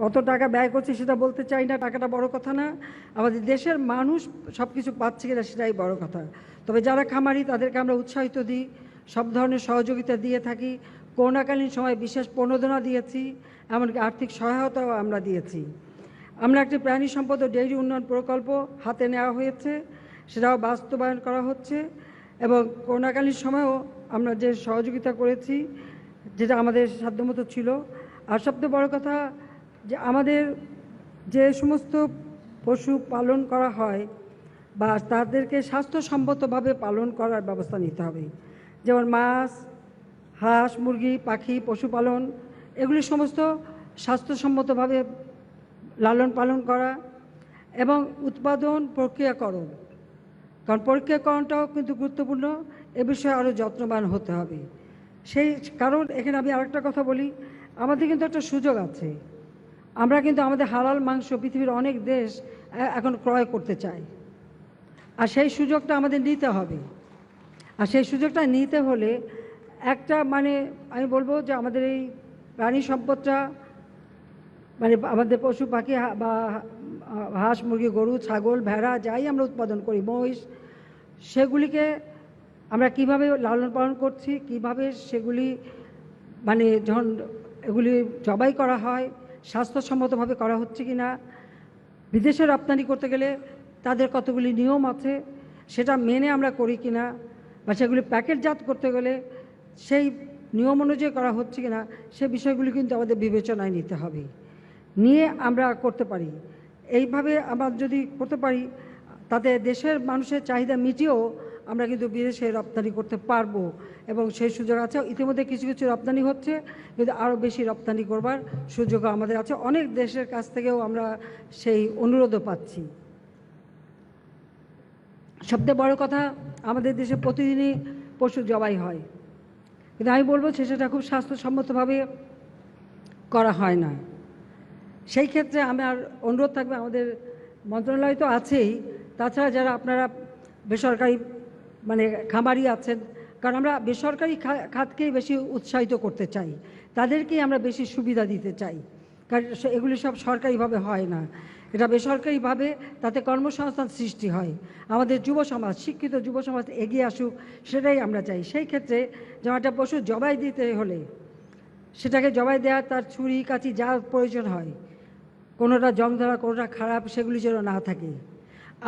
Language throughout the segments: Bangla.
কত টাকা ব্যয় করছি সেটা বলতে চাই না, টাকাটা বড় কথা না। আমাদের দেশের মানুষ সব কিছু পাচ্ছে কিনা সেটাই বড় কথা। তবে যারা খামারি, তাদেরকে আমরা উৎসাহিত দিই, সব ধরনের সহযোগিতা দিয়ে থাকি। করোনাকালীন সময় বিশেষ প্রণোদনা দিয়েছি, এমনকি আর্থিক সহায়তাও আমরা দিয়েছি। আমরা একটি প্রাণী সম্পদ ও ডেইরি উন্নয়ন প্রকল্প হাতে নেওয়া হয়েছে, সেটাও বাস্তবায়ন করা হচ্ছে এবং করোনাকালীন সময়েও আমরা যে সহযোগিতা করেছি, যেটা আমাদের সাধ্যমতো ছিল। আর সবচেয়ে বড় কথা যে আমাদের যে সমস্ত পশু পালন করা হয় বা তাদেরকে স্বাস্থ্যসম্মতভাবে পালন করার ব্যবস্থা নিতে হবে। যেমন মাছ, হাঁস, মুরগি, পাখি, পশুপালন, এগুলি সমস্ত স্বাস্থ্যসম্মতভাবে লালন পালন করা এবং উৎপাদন প্রক্রিয়াকরণ। কারণ প্রক্রিয়াকরণটাও কিন্তু গুরুত্বপূর্ণ, এ বিষয়ে আরও যত্নবান হতে হবে। সেই কারণ এখানে আমি আরেকটা কথা বলি, আমাদের কিন্তু একটা সুযোগ আছে। আমরা কিন্তু আমাদের হালাল মাংস পৃথিবীর অনেক দেশ এখন ক্রয় করতে চায়। আর সেই সুযোগটা আমাদের নিতে হবে। আর সেই সুযোগটা নিতে হলে একটা মানে আমি বলব যে আমাদের এই প্রাণী সম্পদটা মানে আমাদের পশু পাখি বা হাঁস, মুরগি, গরু, ছাগল, ভেড়া যাই আমরা উৎপাদন করি, মহিষ, সেগুলিকে আমরা কীভাবে লালন পালন করছি, কীভাবে সেগুলি মানে যখন এগুলি জবাই করা হয় স্বাস্থ্যসম্মতভাবে করা হচ্ছে কি না বিদেশে রপ্তানি করতে গেলে তাদের কতগুলি নিয়ম আছে, সেটা মেনে আমরা করি কি না বা সেগুলি প্যাকেটজাত করতে গেলে সেই নিয়ম অনুযায়ী করা হচ্ছে কি না সে বিষয়গুলি কিন্তু আমাদের বিবেচনায় নিতে হবে। নিয়ে আমরা করতে পারি। এইভাবে আমরা যদি করতে পারি, তাতে দেশের মানুষের চাহিদা মিটিয়েও আমরা কিন্তু বিদেশে রপ্তানি করতে পারব। এবং সেই সুযোগ আছে, ইতিমধ্যে কিছু কিছু রপ্তানি হচ্ছে, কিন্তু আরও বেশি রপ্তানি করবার সুযোগ আমাদের আছে। অনেক দেশের কাছ থেকেও আমরা সেই অনুরোধও পাচ্ছি। সবচেয়ে বড় কথা, আমাদের দেশে প্রতিদিনই পশু জবাই হয়। কিন্তু আমি বলব যে সেটা খুব স্বাস্থ্যসম্মতভাবে করা হয় না। সেই ক্ষেত্রে আমার অনুরোধ থাকবে, আমাদের মন্ত্রণালয় তো আছেই। তাছাড়া যারা আপনারা বেসরকারি মানে খামারি আছেন, কারণ আমরা বেসরকারি খাতকেই বেশি উৎসাহিত করতে চাই। তাদেরকেই আমরা বেশি সুবিধা দিতে চাই। কারণ এগুলি সব সরকারিভাবে হয় না। এটা বেসরকারিভাবে তাতে কর্মসংস্থান সৃষ্টি হয়। আমাদের যুব সমাজ, শিক্ষিত যুব সমাজ এগিয়ে আসুক, সেটাই আমরা চাই। সেই ক্ষেত্রে যেমন একটা পশু জবাই দিতে হলে সেটাকে জবাই দেওয়ার তার ছুরি কাঁচি যা প্রয়োজন হয়, কোনোটা জং ধরা কোনোটা খারাপ, সেগুলি যেন না থাকে।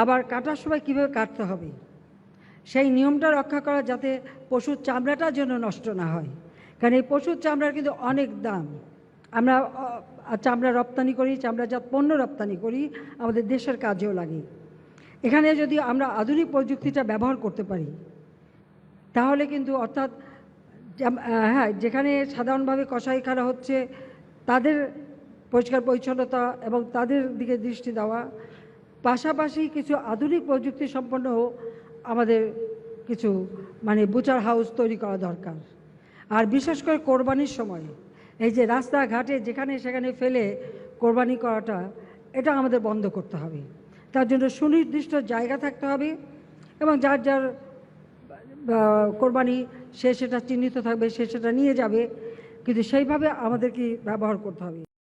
আবার কাটার সময় কীভাবে কাটতে হবে? সেই নিয়মটা রক্ষা করা যাতে পশুর চামড়াটা যেন নষ্ট না হয়। কারণ এই পশুর চামড়ার কিন্তু অনেক দাম। আমরা চামড়া রপ্তানি করি, চামড়াজাত পণ্য রপ্তানি করি, আমাদের দেশের কাজেও লাগে। এখানে যদি আমরা আধুনিক প্রযুক্তিটা ব্যবহার করতে পারি, তাহলে কিন্তু অর্থাৎ হ্যাঁ যেখানে সাধারণভাবে কষাইখানা হচ্ছে, তাদের পরিষ্কার পরিচ্ছন্নতা এবং তাদের দিকে দৃষ্টি দেওয়া, পাশাপাশি কিছু আধুনিক প্রযুক্তি সম্পন্ন আমাদের কিছু মানে বুচার হাউস তৈরি করা দরকার। আর বিশেষ করে কোরবানির সময়, এই যে রাস্তাঘাটে যেখানে সেখানে ফেলে কোরবানি করাটা, এটা আমাদের বন্ধ করতে হবে। তার জন্য সুনির্দিষ্ট জায়গা থাকতে হবে এবং যার যার কোরবানি সে সেটা চিহ্নিত থাকবে, সে সেটা নিয়ে যাবে। কিন্তু সেইভাবে আমাদেরকে ব্যবহার করতে হবে।